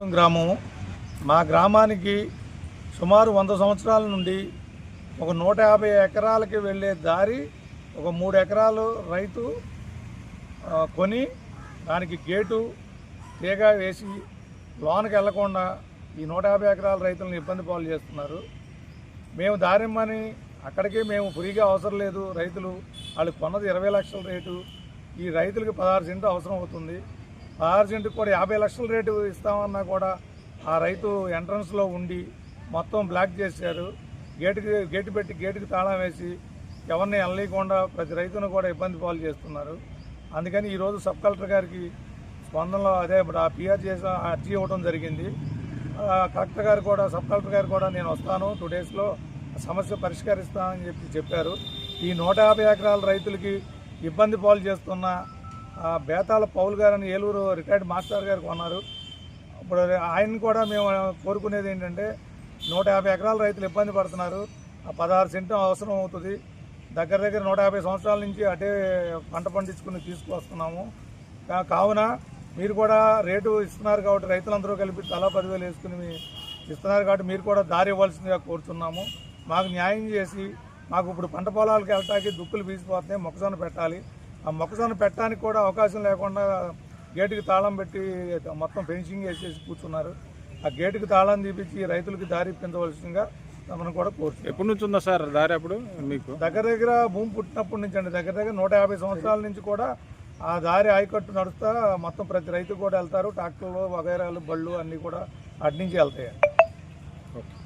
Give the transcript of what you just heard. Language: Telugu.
గ్రామము. మా గ్రామానికి సుమారు వంద సంవత్సరాల నుండి ఒక నూట యాభై ఎకరాలకి వెళ్ళే దారి ఒక మూడు ఎకరాలు రైతు కొని దానికి గేటు తీగ వేసి లోనకి వెళ్ళకుండా ఈ నూట యాభై ఎకరాల రైతులను ఇబ్బంది పాలు చేస్తున్నారు. మేము దారిమ్మని అక్కడికి మేము ఫ్రీగా అవసరం లేదు. రైతులు వాళ్ళు కొన్నది ఇరవై లక్షల రేటు. ఈ రైతులకు పదహారు సెంటు అవసరం అవుతుంది. పదహారు కూడా యాభై లక్షల రేటు ఇస్తామన్నా కూడా ఆ రైతు ఎంట్రన్స్లో ఉండి మొత్తం బ్లాక్ చేశారు. గేటుకి గేటు పెట్టి గేటుకి తాళం వేసి ఎవరిని వెళ్ళకుండా ప్రతి రైతును కూడా ఇబ్బంది పాలు చేస్తున్నారు. అందుకని ఈరోజు సబ్ కలెక్టర్ గారికి స్పందనలో అదే ఇప్పుడు ఆ పిఆర్ చేసిన అర్జీ ఇవ్వడం జరిగింది. కలెక్టర్ గారు కూడా సబ్ కలెక్టర్ గారు కూడా నేను వస్తాను టూ డేస్లో సమస్య పరిష్కరిస్తానని చెప్పి చెప్పారు. ఈ నూట యాభై ఎకరాల రైతులకి ఇబ్బంది పాలు చేస్తున్న బేతాల పౌల్ గారని ఏలూరు రిటైర్డ్ మాస్టర్ గారు కొన్నారు. ఇప్పుడు ఆయన కూడా మేము కోరుకునేది ఏంటంటే నూట యాభై ఎకరాల రైతులు ఇబ్బంది పడుతున్నారు. ఆ పదహారు సెంటు అవసరం అవుతుంది. దగ్గర దగ్గర నూట యాభై సంవత్సరాల నుంచి అటే పంట పండించుకుని తీసుకువస్తున్నాము. కావున మీరు కూడా రేటు ఇస్తున్నారు కాబట్టి రైతులందరూ కలిపి తలా పదివేలు వేసుకుని ఇస్తున్నారు కాబట్టి మీరు కూడా దారి ఇవ్వాల్సిందిగా కోరుతున్నాము మాకు న్యాయం చేసి మాకు ఇప్పుడు పంట పొలాలకు వెళ్ళటానికి దుక్కులు బీసిపోతున్నాయి మొక్కజొన్న పెట్టాలి. ఆ మొక్కజొన్న పెట్టడానికి కూడా అవకాశం లేకుండా గేటుకి తాళం పెట్టి మొత్తం ఫెన్సింగ్ వేసేసి కూర్చున్నారు. ఆ గేటుకి తాళం తీపించి రైతులకి దారి ఇప్పించవలసిందిగా మనం కూడా కోరుతున్నాం. ఎప్పటి నుంచి ఉందా సార్ దారి అప్పుడు మీకు? దగ్గర దగ్గర భూమి పుట్టినప్పటి నుంచి అండి. దగ్గర దగ్గర నూట యాభై సంవత్సరాల నుంచి కూడా ఆ దారి ఆయకట్టు నడుస్తా మొత్తం ప్రతి రైతు కూడా వెళ్తారు. ట్రాక్టర్లు వగైరాలు బళ్ళు అన్నీ కూడా అటు నుంచి వెళ్తాయి